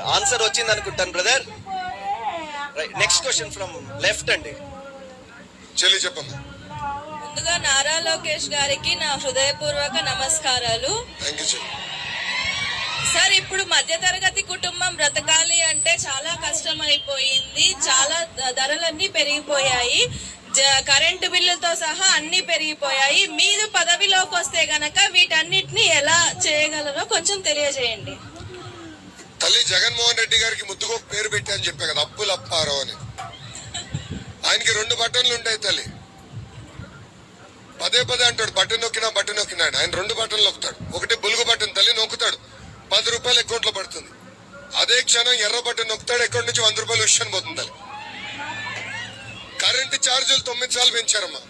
Answer వచ్చింది అనుకుంటాను brother right next question from left అండి. చెల్లి చెప్పమ్మా ముందుగా నారా లోకేష్ గారికి నా హృదయపూర్వక నమస్కారాలు. సార్ ఇప్పుడు మధ్యతరగతి కుటుంబం బ్రతకాలి అంటే చాలా కష్టం అయిపోయింది చాలా ధరలన్నీ పెరిగిపోయాయి. జ- కరెంటు బిల్లులతో సహా అన్ని పెరిగిపోయాయి. మీరు పదవిలోకి వస్తే గనక వీటన్నిటిని ఎలా చేయగలరో కొంచెం తెలియజేయండి. మళ్ళీ జగన్మోహన్ రెడ్డి గారికి ముద్దుగో పేరు పెట్టా అని చెప్పా కదా అప్పులు అప్పారో అని. ఆయనకి రెండు బటన్లు ఉంటాయి తల్లి. పదే పదే అంటాడు బటన్ నొక్కినా బటన్ నొక్కినాడు ఆయన రెండు బటన్లు నొక్కుతాడు. ఒకటి బులుగు బటన్ తల్లి నొక్కుతాడు. పది రూపాయలు అకౌంట్లో పడుతుంది. అదే క్షణం ఎర్ర బటన్ నొక్కుతాడు అకౌంట్ నుంచి వంద రూపాయలు విషయాన్ని పోతుంది తల్లి. కరెంటు ఛార్జీలు తొమ్మిది సార్లు పెంచారమ్మా.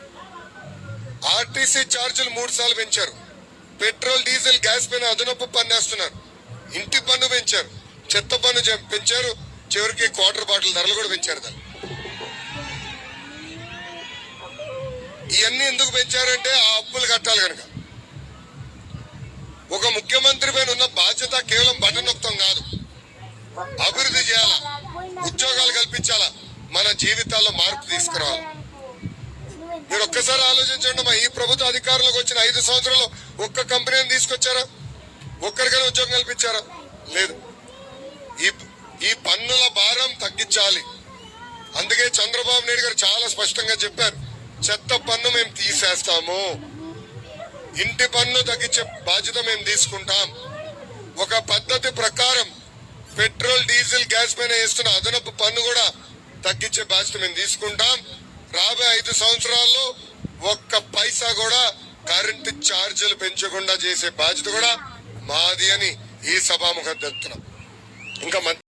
ఆర్టీసీ ఛార్జీలు మూడు సార్లు పెంచారు. పెట్రోల్ డీజిల్ గ్యాస్ పైన అదనపు పన్ను వేస్తున్నారు. ఇంటి పన్ను పెంచారు. చెత్త పన్ను చె- పెంచారు. చివరికి క్వార్టర్ బాటిల్ ధరలు కూడా పెంచారు దాన్ని. ఇవన్నీ ఎందుకు పెంచారంటే ఆ అప్పులు కట్టాలి కనుక. ఒక ముఖ్యమంత్రి పైన ఉన్న బాధ్యత కేవలం బటన్ నొక్కడం కాదు. అభివృద్ధి చేయాలా? ఉద్యోగాలు కల్పించాలా? మన జీవితాల్లో మార్పు తీసుకురావాలి? మీరు ఒక్కసారి ఆలోచించండి మా ఈ ప్రభుత్వ అధికారంలోకి వచ్చిన ఐదు సంవత్సరాలు ఒక్క కంపెనీని తీసుకొచ్చారా? ఒక్కరికైనా ఉద్యోగం కల్పించారా? లేదు. ఈ ఈ పన్నుల భారం తగ్గించాలి. అందుకే చంద్రబాబు నాయుడు గారు చాలా స్పష్టంగా చెప్పారు. చెత్త పన్ను మేము తీసేస్తాము. ఇంటి పన్ను తగ్గించే బాధ్యత మేము తీసుకుంటాం. ఒక పద్ధతి ప్రకారం పెట్రోల్ డీజిల్ గ్యాస్ పైన వేస్తున్న అదనపు పన్ను కూడా తగ్గించే బాధ్యత మేము తీసుకుంటాం. రాబోయే ఐదు సంవత్సరాల్లో ఒక్క పైసా కూడా కరెంటు ఛార్జీలు పెంచకుండా చేసే బాధ్యత కూడా మాది అని ఈ సభాముఖం తెలుపుతున్నాం. ఇంకా మధ్య